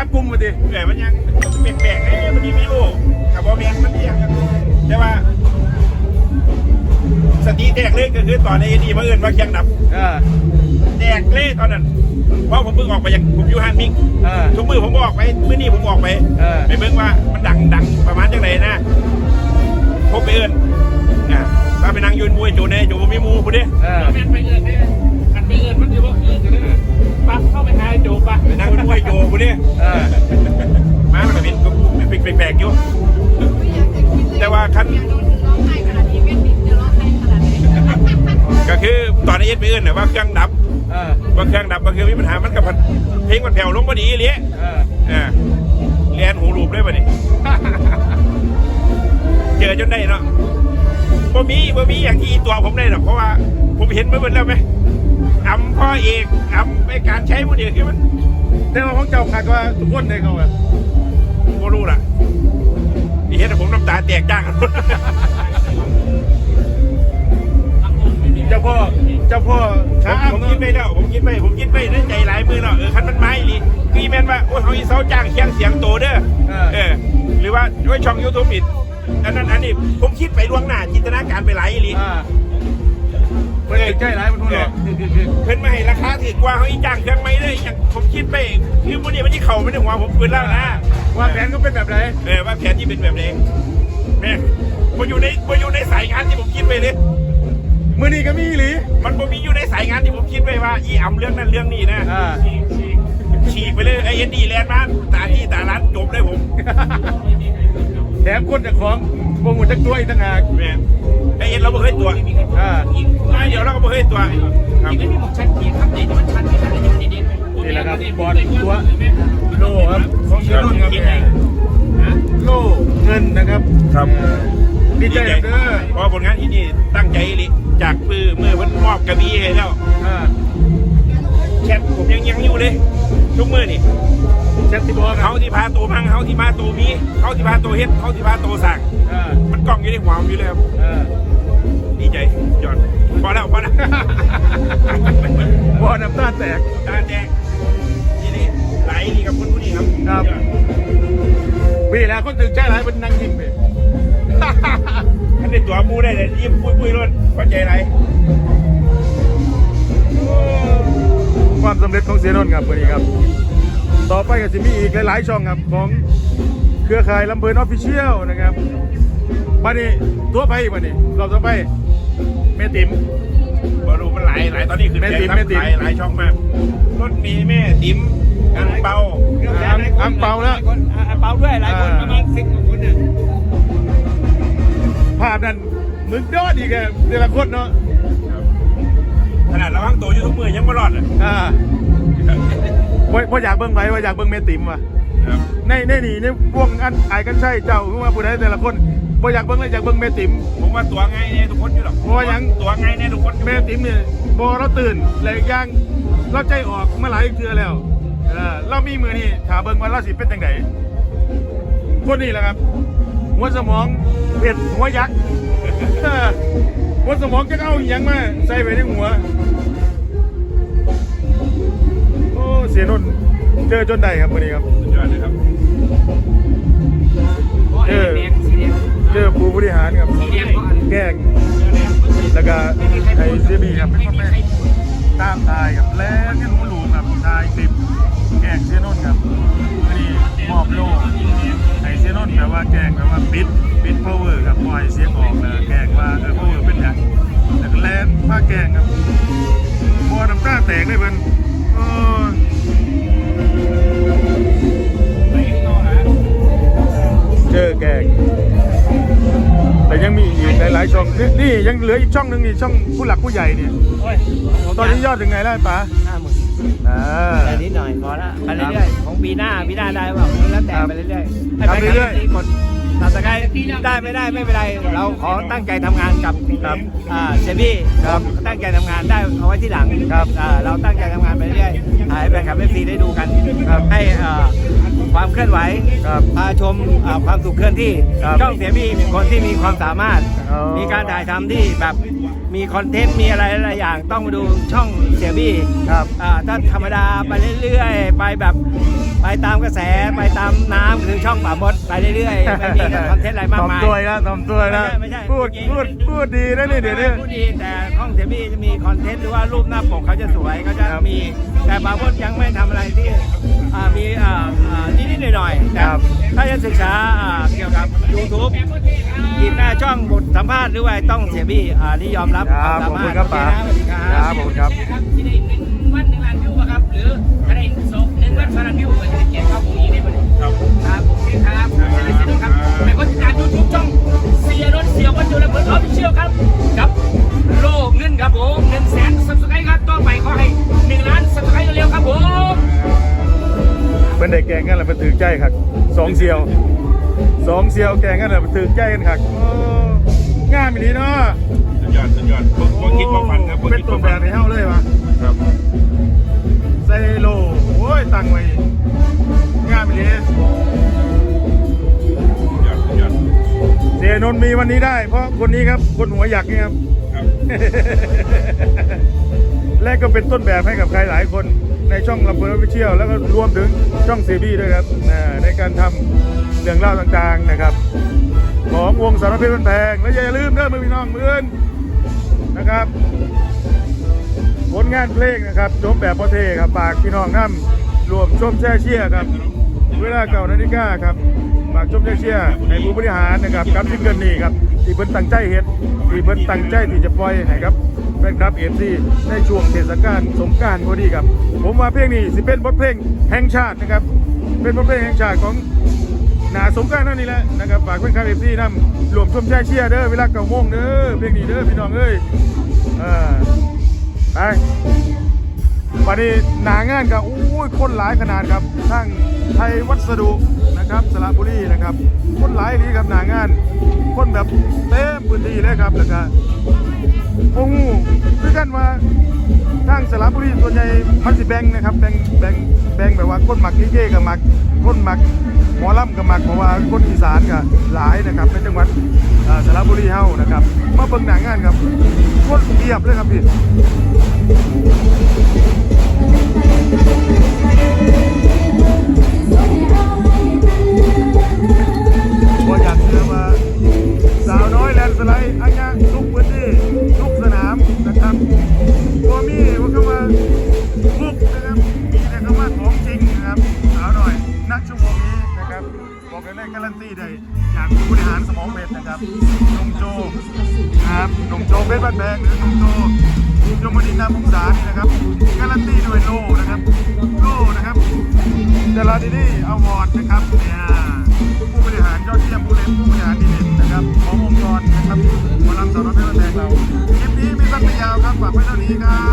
ยังจับกลุ่มมาดิแต่มันยังแปลกๆไอ้มันมีวิโอกับบอแมนมันยังแต่ว่าสติแตกเลยก็คือตอนไอ้นี่มาเอื่นว่าเคียงดับเออแตกเลยตอนนั้นเพราะผมเพิ่งออกไปยังผมอยู่ห้างมิกเออทุกมือผมออกไปมื้อนี้ผมออกไปเออไปเบิ่งว่ามันดังดังประมาณจังไหนนะพบไปเอิญอ่าถ้าไปนั่งยืนมวยจูเน่จูบ่มีหมูผู้เด้เออแม่นไปเอิญเนี่ยอัน มวยโจผู้เด้เออมามันก็เป็นเป็นแปลกๆอยู่ แต่ว่าคันร้องไห้ขนาดนี้เวียนดินจะร้องไห้ขนาดนี้ก็คือตอนนี้เอ็ดไปเอิญน่ะว่าเครื่องดับเออว่าเครื่องดับก็คือมีปัญหามันกับเพลงมันแผ่วลงพอดีเลยเอออ่าเรียนหูรูปเลยป่ะนี่เจอจนได้เนาะบ่มีบ่มีอย่างที่ตัวผมได้หรอกเพราะว่าผมเห็นมาเบิดแล้วไหมอำพ่อเอกอำไปการใช้พวกนี้คือมัน แต่ว่าของเจ้าคาดว่าทุกคนได้เขาอะบ่รู้ล่ะนี่เห็นแต่ผมน้ำตาแตกจ้างกันหมดเจ้าพ่อเจ้าพ่อผขามอ้ำผมเนาะคิดไปแล้วผมคิดไปผมคิดไปในใจหลายมือแล้วเออคันมันไม้ลีคือแม่นว่าโอ้ยเขาอีเสาจ้างเคียงเสียงโตเด้อเออ หรือว่าด้วยช่องยูทูบอีกอันนั้นอันนี้ผมคิดไปล่วงหน้าจินตนาการไปหลายอีหลี อ่าเพื่อนใกล้หลายมันพูดหรอกคือคือคือเพิ่นมาให้ราคาถือกว่าเขาอีจ้างเครื่องไม่ได้อย่างผมคิดไปคือมันนี่มันที่เข่าไม่ได้หัวผมปืนแล้วนะว่าแผนก็เป็นแบบไหนเออว่าแผนที่เป็นแบบนี้แม่งมันอยู่ในมันอยู่ในสายงานที่ผมคิดไปเลยมือนี้ก็มีอีหลีมันบ่มีอยู่ในสายงานที่ผมคิดไปว่าอีอ่ำเรื่องนั้นเรื่องนี้นะอ่าฉีกไปเลยไอ้เอ็นดีแลนด์มาตาที่ตาร้านจบเลยผม แถมคนจากของวงหุ่นจักตัวอีกต่างหากแม่งไอ้เอ็นเราไม่เคยตัวอ่าไม่เดี๋ยวเราก็ไม่เคยตัวครับอีกไม่มีหมกชันกีข้างในแต่มันชันไม่ชันเลยมันเด็ดนี่แหละครับบอลตัวโล่ครับของเชนุ่นครับโล่เงินนะครับครับดีใจเด้อเพราะผลงานที่นี่ตั้งใจลิจากมือมือมันมอบกระบี่ให้แล้วอ่าแชทผมยังยังอยู่เลยทุกมือนี่ แชทที่บอกครัเขาบที่พาตัวพังเขาที่มาตัวมีเขาที่พาตัวเฮ็ดเขาที่พาตัวสั่งอ่ามันกล้องอยู่ในหัวผมอยู่เลยครับอ่าดีใจยอดพอแล้วพอแล้วบอลน้ำตาแตกตาแดงนี่นี่ไหลนี่กับคนผู้นี้ครับครับวีแล้วคนตื่นใจหลายเป็นนั่งยิ้มไปท่านได้ตัวมูได้เลยยิ้มปุ้ยปุ้ยรถพอใจไรความสำเร็จของเสียนนท์ครับวันนี้ครับ ต่อไปก็จะมีอีกหลาย ๆ ช่องครับของเครือข่ายลำเพลินออฟฟิเชียลนะครับบันนี้ตัวไปบันนี้เราต่อไปเมติมบอรูมันหลายหลายตอนนี้คือแม่ติ๋มแม่แม่ติ๋มหลายหลายช่องมากรถมีแม่ติ๋มอังเปาอังอังเปาแล้วคนเปาด้วยหลายคนประมาณสิบกว่าคนเนี่ยภาพนั้นมึงยอดอีกแกแต่ละคนเนาะขนาดระวังตัวอยู่ทุกมือยังไม่รอดอะอ่า ว่าว่าอยากเบิ้งไปว่าอยากเบิ้งเมติมว่ะครับในในนี่ในพวกอันไอ้กันใช่เจ้าคือว่าผู้ใดแต่ละคนว่าอยากเบิ้งเลยอยากเบิ้งเมติม ผมว่าตัวง่ายแน่ทุกคนอยู่หรอกเพราะว่ายัง ตัวง่ายแน่ทุกคนเมติมเนี่ยบอเราตื่นเลยย่างเราใจออกมาหลายเทือแล้วเออเรามีมือนี่ถาเบิ้งว่าเราสิเป็นจังไดคนนี้แหละครับ หัวสมองเผ็ดหัวยักษ์เออหัวสมองจะเอาอหย่างมาใส่ไปในหัว เสียนนท์เจอจนได้ครับวันนี้ครับสุดยอดเลยครับเออแดงสีแดงเจอผู้บริหารครับสีแดงก็อันแกล้งแล้วก็ไอซีบีครับเป็นพ่อแม่ตามทายครับแล้วเงี้ยหนูหลูครับทายคลิปแกล้งเสียนนท์ครับวันนี้มอบโล่ไอเสียนนท์แปลว่าแกล้งแปลว่าปิดปิดพาวเวอร์ครับปล่อยเสียงออกเลยแกล้งว่าเออพาวเวอร์เป็นอย่างแล้วก็แลนผ้าแกล้งครับบอน้ำตาแตกเลยเพิ่น นี่นี่ยังเหลืออีกช่องหนึ่งนี่ช่องผู้หลักผู้ใหญ่เนี่ยโอ้ยตอนนี้ยอดถึงไงแล้วป๋าห้าหมื่นอ่า แต่นิดหน่อยพอละไปเรื่อยๆของปีหน้าปีหน้าได้เปล่าแล้วแต่ไปเรื่อยๆให้ไปทำเรื่อยๆ ที่กดตัดสกายได้ไม่ได้ไม่เป็นไร เราขอตั้งใจทำงานกับครับอ่าเซบี้ครับตั้งใจทำงานได้เอาไว้ที่หลังครับอ่าเราตั้งใจทำงานไปเรื่อยๆถ่ายให้แฟนคลับเอฟซีได้ดูกันครับให้อ่า ความเคลื่อนไหวครับพาชมอ่าความสุขเคลื่อนที่ครับช่องเสียบี้เป็นคนที่มีความสามารถ อ๋อ มีการถ่ายทำที่แบบมีคอนเทนต์มีอะไรหลายๆอย่างต้องมาดูช่องเสียบี้ครับ อ่าถ้าธรรมดาไปเรื่อยๆ ไปแบบไปตามกระแสไปตามน้ำคือช่องป่ามดไปเรื่อยๆไม่มีคอนเทนต์อะไรมากทอมมายตัวนะทอมตัวนะไม่ใช่ไม่ใช่ พูดจริงพูดพูดดีนะนี่เดี๋ยวนี้ พูดดีแต่ห้องเทมี่จะมีคอนเทนต์หรือว่ารูปหน้าปกเขาจะสวยเขาจะครับมี แต่ป่ามดยังไม่ทำอะไรที่ อยๆแต่ครับ ถ้าจะศึกษาอ่าเกี่ยวกับ YouTube หยิบหน้าช่องบทสัมภาษณ์หรือว่าต้องเสียบี้อ่านี่ยอมรับครับวามขอบสาคุมารณถครับโอเคป๋านะสวัสดีครับครับผมครับที่ได้หนึ่ง องเสียวสองเสียวแกงกันแหละมันถือใจกันครับโอ้ง่ายมิลีเนาะสุดยอดสุดยอดบ่บ่คิดบ่ฝันครับบ่เป็นคิดตัวบ่แบฝับนในเฮ้าเลยวะครับไซโลโอ้ยตั้งไว้ง่ายมิลีสุดยอดสุดยอดเสียนนท์มีวันนี้ได้ เพราะคนนี้ครับคนหัวหยักนี่ครับ ครับและก็เป็นต้นแบบให้กับใครหลายคน ในช่องลำเพลินวิเชียลแล้วก็รวมถึงช่องซีบีด้วยครับในการทำเรื่องเล่าต่างๆนะครับ ของวงสารพิษมันแพงและอย่าลืมเด้อมือพี่น้องมืออนนะครับ ผลงานเพลงนะครับชมแบบประเทศครับฝากพี่น้องน้ำรวมชมแช่เชียครับ เวลาเก่านาฬิกาครับฝากชมแช่เชียในผู้บริหารนะครับกับซิงเกิลนี้ครับที่เพิ่นตั้งใจเฮ็ดที่เพิ่นตั้งใจที่จะปล่อยให้ครับ แฟนคลับเอฟซีในช่วงเทศกาลสงกรารพอดีครับ ผมว่าเพลงนี้สิเป็นบทเพลงแห่งชาตินะครับ เป็นบทเพลงแห่งชาติของหนาสงกรารนั่นนี่แหละนะครับฝากเพื่อนคาเอฟซีนำรวมชมแช่เชียร์เด้อเวลาเก่าโมงเด้อเพลงนี้เด้อพี่น้องเอ้ยเอไปวันนี้หนางานกับอู้ยคนหลายขนาดครับทั้งไทยวัสดุนะครับสระบุรีนะครับ คนหลายนี้ครับหนางาน คนแบบเต็มพื้นที่เลยครับแล้วก็ โอ้โหคือกันว่าทางสระบุรีส่วนใหญ่มันสิแบ่งนะครับแบ่งแบ่งแบ่งแบบว่าคนหมักเย่ๆกับหมักคนหมักหมอลำกับหมักเพราะว่าคนอีสานกับหลายนะครับในจังหวัดอ่าสระบุรีเฮานะครับมาเบิ่งหนังงานครับคนเรียบเลยครับพี่ นะครับบอกกันได้การันตีได้จากผู้บริหารสมองเพชรนะครับนงโจครับนงโจเพชรบ้านแพงหรือนงโจยมนินทร์นามวงศานี่นะครับการันตีด้วยโลนะครับโลนะครับเดลาดีดีอวอร์ดนะครับเนี่ยผู้บริหารยอดเยี่ยมผู้เล่นผู้บริหารดีเด่นนะครับขององค์กรนะครับหมอลำสาวน้อยเพชรบ้านแพงเราคลิปนี้มีสั้นไม่ยาวครับฝากไว้เท่านี้ครับ